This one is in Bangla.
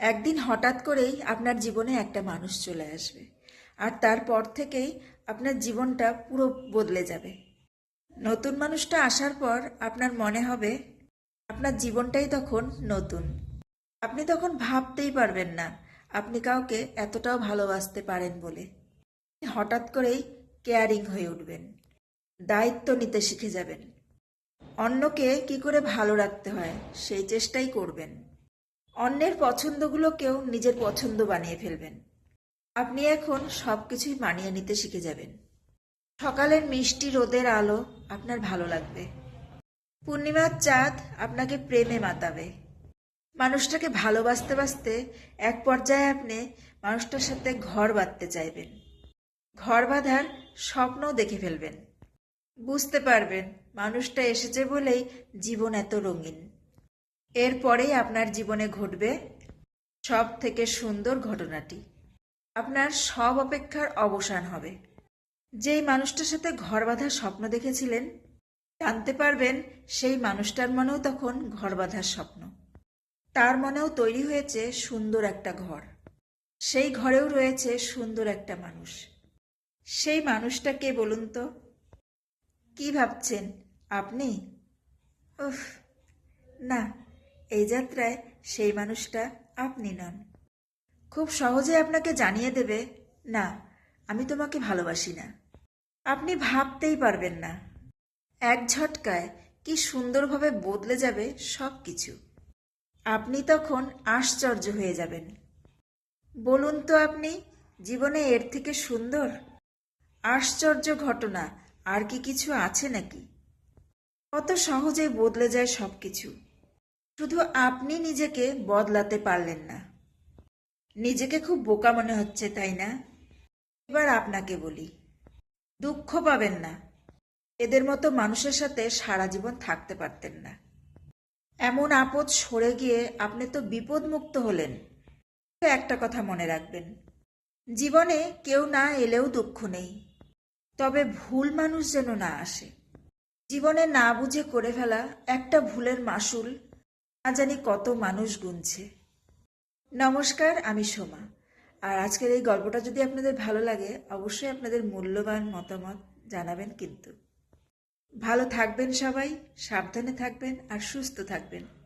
একদিন হঠাৎ করেই আপনার জীবনে একটা মানুষ চলে আসবে। আর তারপর থেকেই আপনার জীবনটা পুরো বদলে যাবে। নতুন মানুষটা আসার পর আপনার মনে হবে, আপনার জীবনটাই তখন নতুন। আপনি তখন ভাবতেই পারবেন না, আপনি কাউকে এতটাও ভালোবাসতে পারেন বলে। হঠাৎ করেই কেয়ারিং হয়ে উঠবেন, দায়িত্ব নিতে শিখে যাবেন। অন্যকে কি করে ভালো রাখতে হয়, সেই চেষ্টাই করবেন। অন্যের পছন্দগুলোকেও নিজের পছন্দ বানিয়ে ফেলবেন। আপনি এখন সব কিছুই মানিয়ে নিতে শিখে যাবেন। সকালের মিষ্টি রোদের আলো আপনার ভালো লাগবে। পূর্ণিমার চাঁদ আপনাকে প্রেমে মাতাবে। মানুষটাকে ভালোবাসতে বাসতে এক পর্যায়ে আপনি মানুষটার সাথে ঘর বাঁধতে চাইবেন। ঘর বাঁধার স্বপ্নও দেখে ফেলবেন। বুঝতে পারবেন, মানুষটা এসেছে বলেই জীবন এত রঙিন। এরপরেই আপনার জীবনে ঘটবে সব থেকে সুন্দর ঘটনাটি। আপনার সব অপেক্ষার অবসান হবে। যেই মানুষটার সাথে ঘর বাঁধার স্বপ্ন দেখেছিলেন, জানতে পারবেন সেই মানুষটার মনেও তখন ঘর বাঁধার স্বপ্ন। তার মনেও তৈরি হয়েছে সুন্দর একটা ঘর। সেই ঘরেও রয়েছে সুন্দর একটা মানুষ। সেই মানুষটা কে বলুন তো, কি ভাবছেন আপনি? না এই যাত্রায় সেই মানুষটা আপনি নন। খুব সহজে আপনাকে জানিয়ে দেবে, না, আমি তোমাকে ভালোবাসি না। আপনি ভাবতেই পারবেন না। এক ঝটকায় কি সুন্দরভাবে বদলে যাবে সব কিছু আপনি তখন আশ্চর্য হয়ে যাবেন। বলুন তো আপনি, জীবনে এর থেকে সুন্দর, আশ্চর্য ঘটনা আর কি কিছু আছে নাকি? কত সহজে বদলে যায় সব কিছু শুধু আপনি নিজেকে বদলাতে পারলেন না। নিজেকে খুব বোকা মনে হচ্ছে, তাই না? এবার আপনাকে বলি, দুঃখ পাবেন না। এদের মতো মানুষের সাথে সারা জীবন থাকতে পারতেন না। এমন আপদ সরে গিয়ে আপনি তো বিপদমুক্ত হলেন। একটা কথা মনে রাখবেন, জীবনে কেউ না এলেও দুঃখ নেই। তবে ভুল মানুষ যেন না আসে। জীবনে না বুঝে করে ফেলা একটা ভুলের মাসুল না জানি কত মানুষ গুনছে। নমস্কার, আমি সোমা। আর আজকের এই গল্পটা যদি আপনাদের ভালো লাগে, অবশ্যই আপনাদের মূল্যবান মতামত জানাবেন কিন্তু। ভালো থাকবেন সবাই, সাবধানে থাকবেন আর সুস্থ থাকবেন।